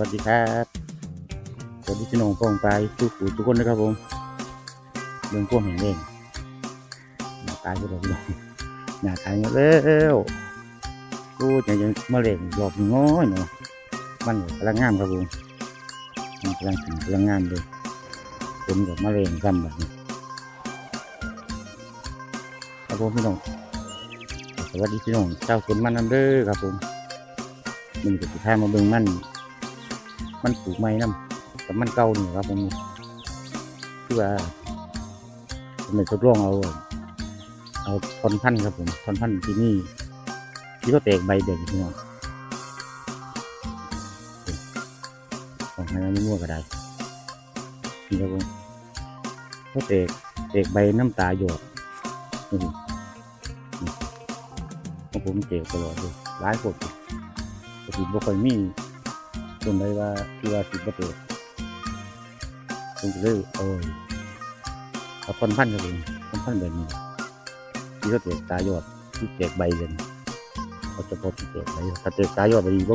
วัสดีครับสวัสดีพี่น้องกองไปทุกผู้ทุกคนนะครับผมเรื่องพวกแห่งเองหน้าตายก็ดอกน้องหน้าตายหมดแล้วกูจะยังมาเล่นหลอกน้อยเนาะมันกำลังงามครับผมมันกำลังถึงกำลังงามเลยผมกับมาเล่นกันแบบนี้ครับผมพี่น้องสวัสดีพี่น้องเจ้าคนมันนำเด้อครับผมมันก็สิพามาเบิ่งมัน มันปลูกไม้นํกับมันเก่านี่ครับผมคือว่าผมได้ทดลองเอา เอาทอนพันครับผมทอนพันที่นี่ที่เขาแตกใบเด่นพี่น้องของให้มันมั่วก็ได้นี่ครับผมเขาแตกแตกใบน้ำตาหยดนี่ของผมแตกตลอดเลยหลายคนปกติบ่ค่อยมี ต้นใดว่าที่ว่าสิบ่แตกผมก็เลยโอ้ยเอาทนพันครับผมทอนพันแบบนี้ที่เขาเตะตายอดที่เตะใบกันเขาจะพอที่เตะใบถ้าเตะตายอดไปดีก็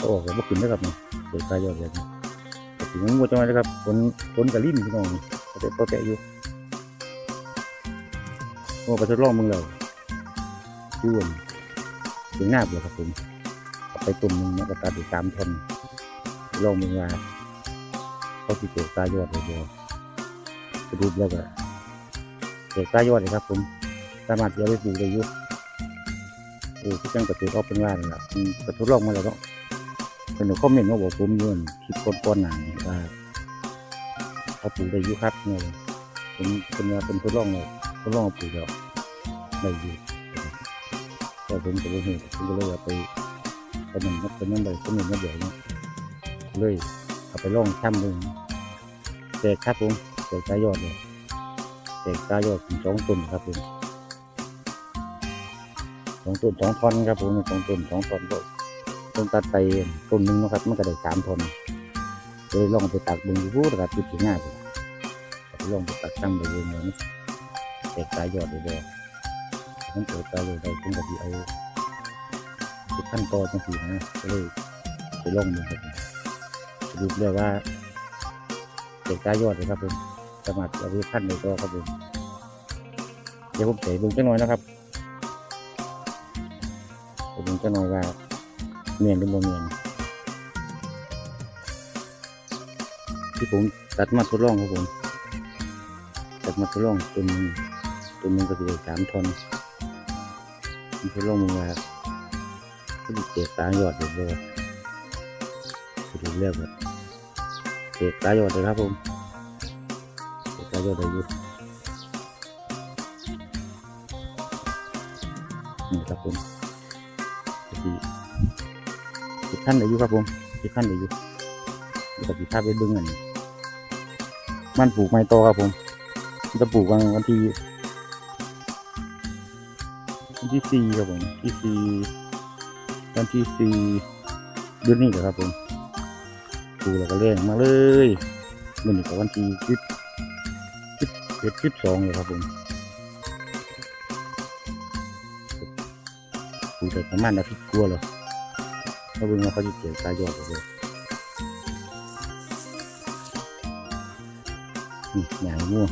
ก็ออกแล้วก็ขึ้นนะครับเนี่ยเตะตายอดแบบนี้ถึงมันมัวจังเลยนะครับฝนฝนกระลิ่มพี่น้องเขาเตะตัวแตะอยู่โอ้ไปทดลองมึงเลยช่วนถึงหน้าเลยครับผม ไปตุ่มหนึ่งแล้วก็ตัดอีกสามท่อนลองมึงว่าเขาที่เตะตายอดเลยเดียวสรุปแล้วก็เด็กตายอดเลยครับผมสามารถที่จะไปปลูกได้ยุเออที่จังกระตุ้นออกเป็นว่านี่ล่ะอืมกระตุ้นลองมาแล้วเนาะเป็นหนูคอมเมนต์มาบอกผมยืนคลิปก้อนๆหนังว่าเขาปลูกได้ยุครับเนี่ยผมเป็นว่าเป็นทดลองเลยทดลองปลูกแล้วได้ยุแต่ผมก็เลยเห็นผมก็เลยไป เป็นหนึ่งเป็นนั่นเลยเป็นหนึ่งนั่นเดี๋ยวเนาะเลยเอาไปล่องทำดูแตกครับผมแตกตายอดเลยเด็กตายอดถึงสองต้นครับผมสองต้นสองท่อนครับผมสองต้นสองท่อนก็ต้นตัดไปต้นหนึงนะครับมันก็ได้สามท่อนเลยลองไปตักบึงดูพูดครับติดที่ง่ายเลยลองไปตักตั้งไปเองเลยเด็กตายอดเลยเดียวมันเกิดตายเลยได้ผมก็ที่เอา ทุกขั้นตอนจังสีนะก็เลยไปลงดูครับผมสรุปเลยว่าเด็กตายอดเลยครับผมสมัครเอาไปพันในตัวครับผมเดี๋ยวผมใส่เบิ่งจังหน่อยนะครับใส่เบิ่งจังหน่อยว่าเมียนหรือบ่เมียนที่ผมตัดมาทดลองครับผมตัดมาทดลองตัวนึงตัวนึงก็คือสามทอนทดลองมึงว่า เจ็บตายอดเลยบ่สรุปแล้วก็เจ็บตายอดเลยครับผมเก็จะได้ยุดนี่ครับผมดีสิท่านได้อยุครับผมสิท่านได้อยุเดี๋ยวก็สิพาไปเบิ้งอันนี้มันปลูกไม้โตครับผมจะปลูกวันวันที่วันที่สี่ครับผมที่สี่ วันที่สี่เดือนนี้แหละครับผมปลูกแล้วก็เลี้ยงมาเลยมันนี่ก็วันที่สิบเจ็ดสิบสองเลยครับผมดูแต่ประมาณอาทิตย์กลัวเลยเขาบิ่งว่าเขาจะเกี่ยวตายยอดเลยนี่ใหญ่ม่วง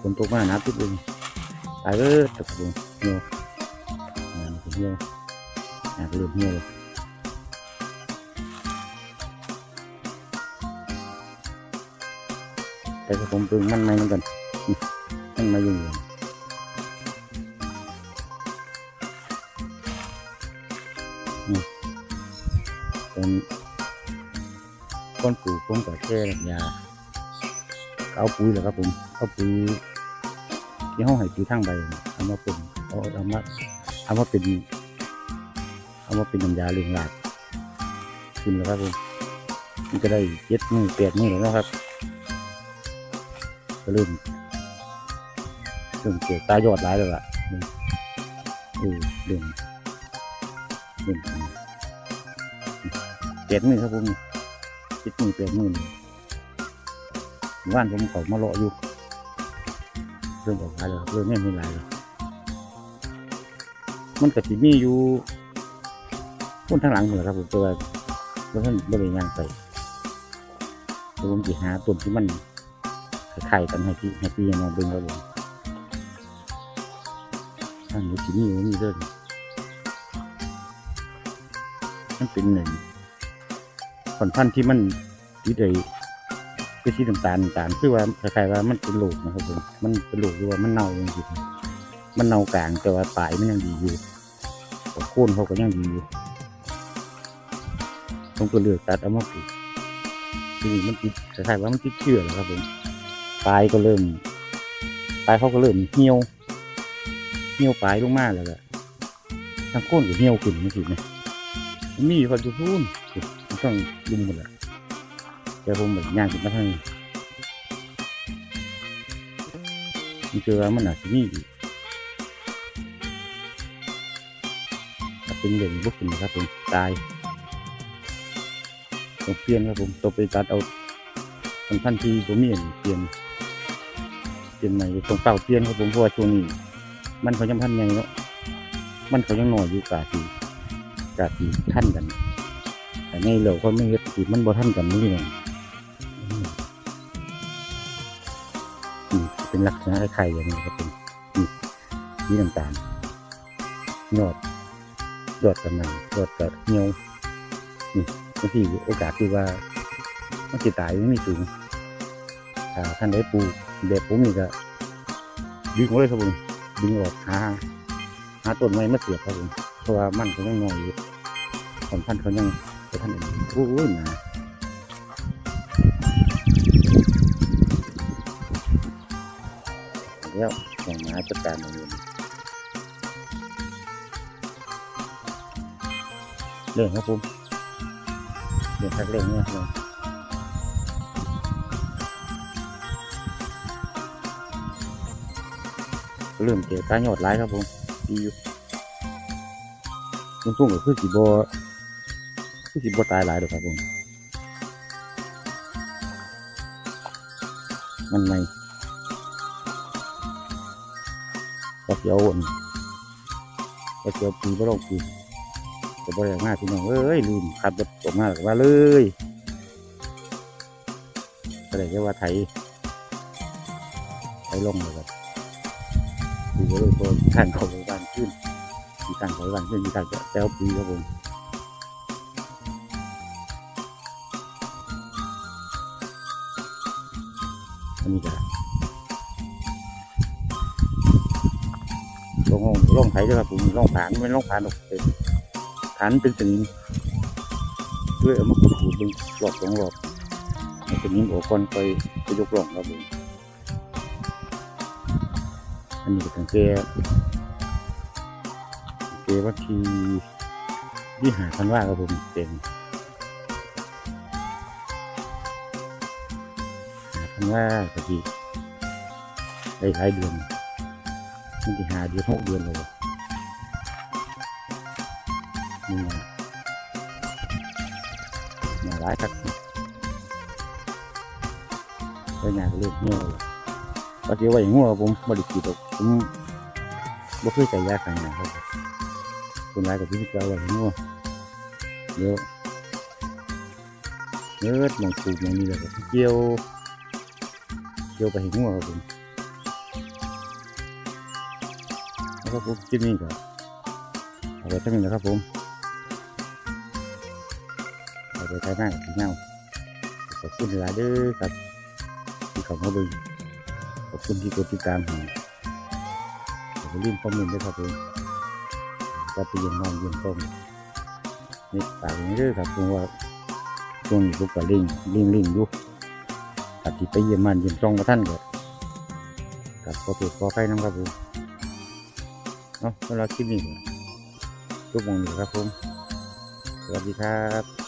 คนตกมาหนาติดเลยตายเลยตะกุงเหี่ยวงานเหี่ยวงานเริ่มเหี่ยวแต่ก็ผมปรุงมันไม่เหมือนกันนี่มันมาอยู่อย่างนี่เป็นก้อนปูผมกับแช่ยาเอาปุ๋ยเหรอครับผมเอาปุ๋ยที่ห้องให้ปุ๋ยทางใบเอามาเป็นเอาเอามา เอามาเป็นเอามาเป็นน้ำยาเลี้ยงหลาดขึ้นแล้วครับผมมันก็ได้เจ็ดมือแปดมือแล้วนะครับก็เริ่มเริ่มเกิดตายอดร้ายแล้วล่ะอืมเออเริ่มเริ่มเปดมือครับผมเจ็ดมือแปดมือนี่ว่านผมเขามาเลาะอยู่เริ่มออกหลายแล้วเริ่มไม่มีหลายแล้ว มันก็สิมีอยู่พุ่นทางหลังเหมือนครับผมตัวบนท่านบริยางไปเดี๋ยวผมจะหาต้นที่มันคล้ายๆกันให้พี่ให้พี่น้องเบิ่งครับผมทางนี้ที่นี่มันมีเด้อมันเป็นหนึ่งผลพันธุ์ที่มันที่ใดเป็นสีน้ำตาลน้ำตาลคือว่าคล้ายๆว่ามันเป็นโรคนะครับผมมันเป็นโรคหรือว่ามันเน่าจริงๆ มันเน่ากลางแต่ว่าปลายมันยังดีอยู่แต่นเขาก็ยังดีอยู่ผมก็เลือกตัดเอามาปลูกทีนี้มันติดคล้ายว่ามันติดเชื้อแล้วครับผมปลายก็เริ่มปลายเขาก็เริ่มเหี่ยวเหี่ยวปลายลงมาแล้วก็ทางโคนก็เหี่ยวขึ้นมันสิไหมมันมีอยู่คนจะพูนมันต้องดุมหมดแหละแต่ผมแบบย่างขึ้นมาทางนี้มันเจอว่ามันอาจจะมีอีก เป็นเหลืองบุกขึ้นะครับผมตายผมเปลี่ยนครับผมตัวไปตัดเอาคนพันทีผมมีอันเปลี่ยนเปลี่ยนใหม่ตรงเก่าเปลี่ยนครับผมเพราะว่าช่วงนี้ มันเขายังพันยังเนาะมันเขายังหน่อยอยู่กาทีกาทีท่านกัน แต่ในเหล่าเขาไม่เฮ็ดสีมันบ่ท่านกันนี่เองเป็นลักษณะไข่อย่างนี้ครับผมนี่สีน้ำตาลยอด ยอดกันมันยอดกับเหี่ยวนี่บางทีโอกาสที่ว่ามันจะตายไม่สูงถ้าท่านได้ปลูกแบบผมนี่ก็ดึงออกเลยครับผมดึงออกหาหาต้นไม้มาเสียบครับผมเพราะว่ามันก็ยังน้อยอยู่ผลพันธุ์เขายังไปท่านอื่นโอ้ยนาแล้วของหมาจัดการเอ เองเรื่องครับผมเดี๋ยวพักเร่งเนี่ยครับเริ่มเจอตาหยอดร้ายครับผมดีอยู่ลุงทุ่งก็คือสีบอคือสีบอตายหลายเดอกครับผมมันไม่ก็เสียวอ่อนก็เสียวปีบ่ลงปี ก็บ่ได้มาพี่น้องเอ้ยลืมขับรถออกมาแล้วก็ว่าเลยก็เลยแค่ว่าไทยไทลงเลยครับดูก็เลยโดนท่านเขาไปบ้านขึ้นมีทานเขาไปบ้านขึ้นมีท่านจะแซวปีครับผมอันนี้ก็ลงห้องลงไทยด้วยครับผมลงผ่านไม่ลงผ่านหรอก ฐานเป็นสนิมเพื่อเอามาขูดขูดเบิ่งรอบสองรอบให้สนิมออกก่อนไปไปยกหล่องครับผมอันนี้ก็ตั้งแต่เกวันที่ยี่หาคันว่าครับผมเป็นหาคันว่าก็ที่ได้หลายเดือนมันที่หาเดือนหกเดือนเลย นี่ไงมาหลายครับไปงานเล่นเงี้ยวเลยก็เดี๋ยวไว้งัวผมบริกิตผมบ่เคยใส่ยาขังนะครับคนร้ายกับพี่เจ้าไว้งัวเดี๋ยวเนื้อหมองปลูกหมองนี้เลยครับเกี่ยวเกี่ยวไปให้งัวครับผมแล้วก็พวกคลิปนี้ก็เอาไว้เท่านี้นะครับผม เอาไปใช้หน้ากับพี่เงาขอบคุณหลายเด้อครับที่เขามาดูขอบคุณที่กดติดตามผมอย่าลืมคอมเมนต์ด้วยครับผมจะไปเยี่ยมน้องเยี่ยมต้มนี่ฝากอย่างนี้เด้อครับผมว่าช่วงนี้พวกก็ลิงลิงลิงอยู่ถ้าที่ไปเยี่ยมมันเยี่ยมจ้องกับท่านก็กับขอตัวขอใครน้ำครับผมเนาะสำหรับคลิปนี้ทุกมองอยู่ครับผม สวัสดีครับ